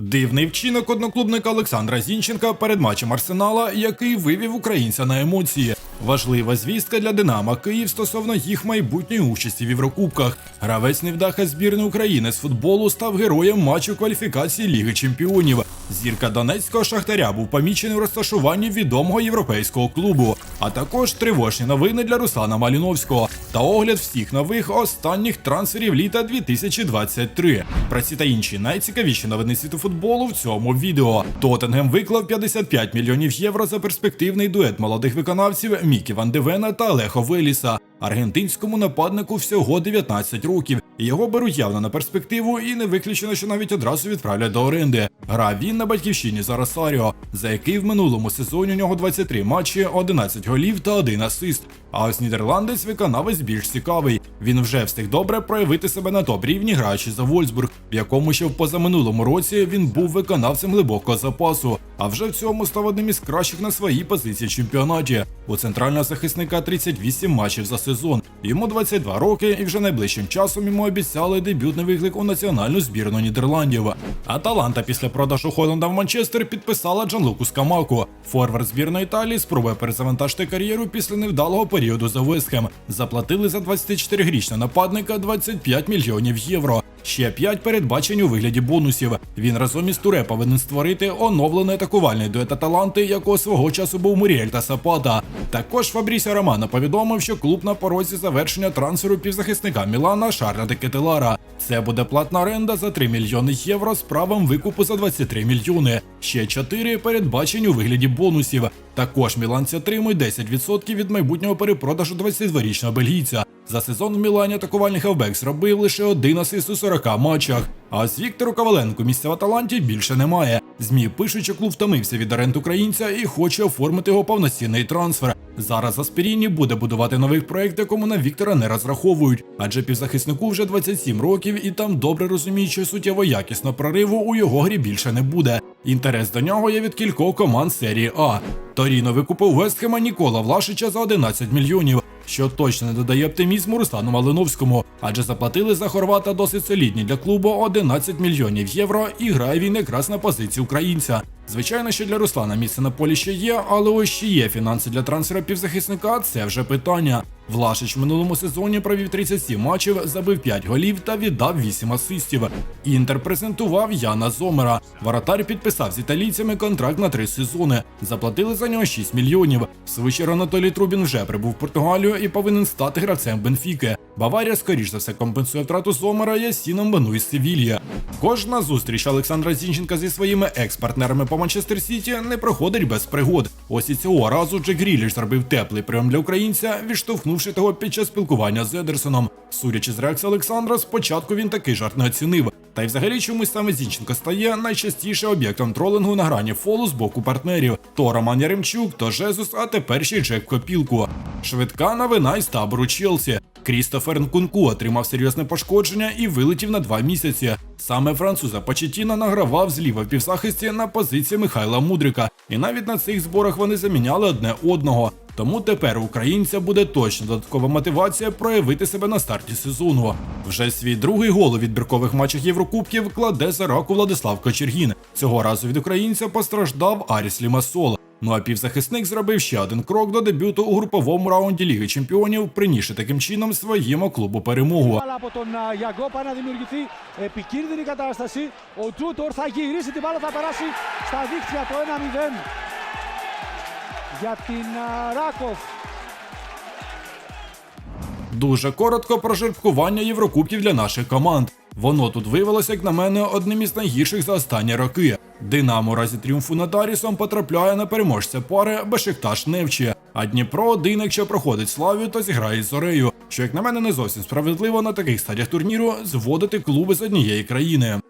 Дивний вчинок одноклубника Олександра Зінченка перед матчем Арсенала, який вивів українця на емоції. Важлива звістка для Динамо Київ стосовно їх майбутньої участі в Єврокубках. Гравець невдаха збірної України з футболу став героєм матчу кваліфікації Ліги Чемпіонів. Зірка донецького шахтаря був помічений у розташуванні відомого європейського клубу, а також тривожні новини для Руслана Маліновського та огляд всіх нових останніх трансферів літа 2023. Про ці та інші найцікавіші новини світу футболу в цьому відео. Тоттенгем виклав 55 мільйонів євро за перспективний дует молодих виконавців Мікі Ван Девена та Лехо Веліса. Аргентинському нападнику всього 19 років. Його беруть явно на перспективу, і не виключено, що навіть одразу відправлять до оренди. Грав він на батьківщині за Росаріо, за який в минулому сезоні у нього 23 матчі, 11 голів та 1 асист. А ось нідерландець виконавець більш цікавий. Він вже встиг добре проявити себе на топ рівні, граючи за Вольсбург, в якому ще в позаминулому році він був виконавцем глибокого запасу. А вже в цьому став одним із кращих на своїй позиції в чемпіонаті. У центрального захисника 38 матчів за сезон. Йому 22 роки, і вже найближчим часом йому обіцяли дебютний виклик у національну збірну Нідерландів. Аталанта після продажу Холланда в Манчестер підписала Джанлуку Скамаку. Форвард збірної Італії спробує перезавантажити кар'єру після невдалого періоду за Вестхем. Заплатили за 24-річного нападника 25 мільйонів євро. Ще 5 передбачень у вигляді бонусів. Він разом із Туре повинен створити оновлений атакувальний дует Аталанти, якого свого часу був Муріель та Сапата. Також Фабрісіо Романо повідомив, що клуб на порозі завершення трансферу півзахисника Мілана Шарля де Кетелара. Це буде платна оренда за 3 мільйони євро з правом викупу за 23 мільйони. Ще 4 передбачень у вигляді бонусів. Також міланці отримують 10% від майбутнього перепродажу 22-річного бельгійця. За сезон в Мілані атакувальний хавбек зробив лише один асист у 40 матчах. А ось Віктору Коваленку місця в Аталанті більше немає. Змі пишуть, що клуб втомився від оренд українця і хоче оформити його повноцінний трансфер. Зараз Аспіріні буде будувати новий проект, якому на Віктора не розраховують, адже півзахиснику вже 27 років і там добре розуміють, що суттєво якісно прориву у його грі більше не буде. Інтерес до нього є від кількох команд серії А. Торіно викупив Вестхема Нікола Влашича за 11 мільйонів що точно не додає оптимізму Руслану Малиновському, адже заплатили за Хорвата досить солідні для клубу 11 мільйонів євро, і грає він якраз на позиції українця. Звичайно, що для Руслана місце на полі ще є, але ось чи є фінанси для трансфера півзахисника це вже питання. Влашич в минулому сезоні провів 37 матчів, забив 5 голів та віддав 8 асистів. Інтер презентував Яна Зомера. Воротар підписав з італійцями контракт на 3 сезони. Заплатили за нього 6 мільйонів. Чергу Анатолій Трубін вже прибув в Португалію і повинен стати гравцем Бенфіки. Баварія, скоріш за все, компенсує втрату Зомера Ясіном Бену із Севілья. Кожна зустріч Олександра Зінченка зі своїми екс-партнерами по Манчестер Сіті не проходить без пригод. Ось і цього разу Джек Гріліш зробив теплий прийом для українця, відштовхнувши того під час спілкування з Едерсоном. Судячи з реакції Олександра, спочатку він такий жарт не оцінив. Та й взагалі чомусь саме Зінченко стає найчастіше об'єктом тролингу на грані фолу з боку партнерів. То Роман Яремчук, то Жезус, а тепер ще й Джек Копілку. Швидка новина із табору Челсі. Крістофер Нкунку отримав серйозне пошкодження і вилетів на два місяці. Саме француза Почетіна награвав зліва в півзахисті на позиції Михайла Мудрика, і навіть на цих зборах вони заміняли одне одного. Тому тепер українця буде точно додаткова мотивація проявити себе на старті сезону. Вже свій другий гол у відбіркових матчах Єврокубків кладе за раку Владислав Кочергін. Цього разу від українця постраждав Аріс Лімасол. Ну а півзахисник зробив ще один крок до дебюту у груповому раунді Ліги Чемпіонів, принісши таким чином своєму клубу перемогу. Дуже коротко про жеребкування Єврокубків для наших команд. Воно тут виявилося, як на мене, одним із найгірших за останні роки. Динамо разі тріумфу над Арісом потрапляє на переможця пари Бешикташ Невчі. А Дніпро один, якщо проходить Славію, то зіграє з Зорею. Що, як на мене, не зовсім справедливо на таких стадіях турніру зводити клуби з однієї країни.